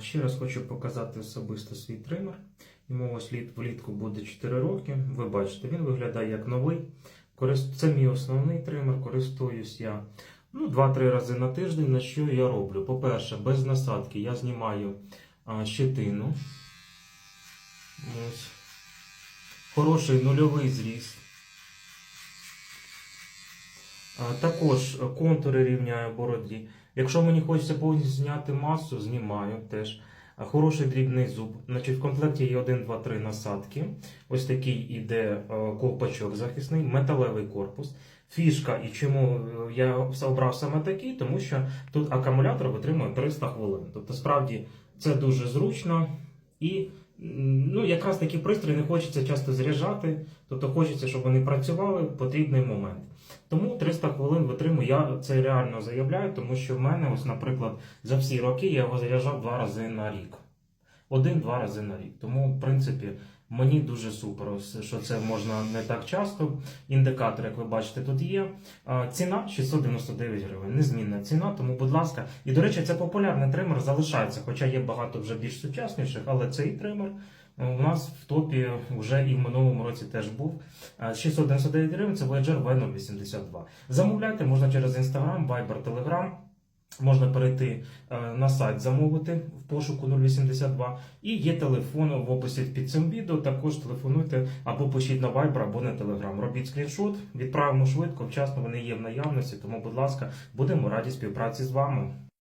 Ще раз хочу показати особисто свій тример. Йому ось літ влітку буде 4 роки. Ви бачите, він виглядає як новий. Це мій основний тример, користуюсь я ну, 2-3 рази на тиждень. На що я роблю? По-перше, без насадки я знімаю щетину. Ось. Хороший нульовий зріз. Також контури рівняю бороді. Якщо мені хочеться повністю зняти масу, знімаю теж. Хороший дрібний зуб. Значить, в комплекті є 1, 2, 3 насадки. Ось такий іде ковпачок захисний, металевий корпус. Фішка, і чому е, я обрав саме такий, тому що тут акумулятор витримує 300 хвилин. Тобто, справді, це дуже зручно і ну, якраз такі пристрої не хочеться часто заряджати, тобто хочеться, щоб вони працювали в потрібний момент. Тому 300 хвилин витримую, я це реально заявляю, тому що в мене, ось, наприклад, за всі роки я його заряджав два рази на рік. Один-два рази на рік. Тому, в принципі, мені дуже супер, що це можна не так часто. Індикатор, як ви бачите, тут є. Ціна 699 гривень. Незмінна ціна, тому, будь ласка. І, до речі, це популярний тример залишається, хоча є багато вже більш сучасніших, але цей тример у нас в топі вже і в минулому році теж був. Е, 699 гривень це Voyager V082. Замовляйте можна через Instagram, Viber, Telegram. Можна перейти е, на сайт замовити в пошуку 082. І є телефон в описі під цим відео. Також телефонуйте або пишіть на Viber, або на Telegram. Робіть скріншот, відправимо швидко, вчасно вони є в наявності. Тому, будь ласка, будемо раді співпраці з вами.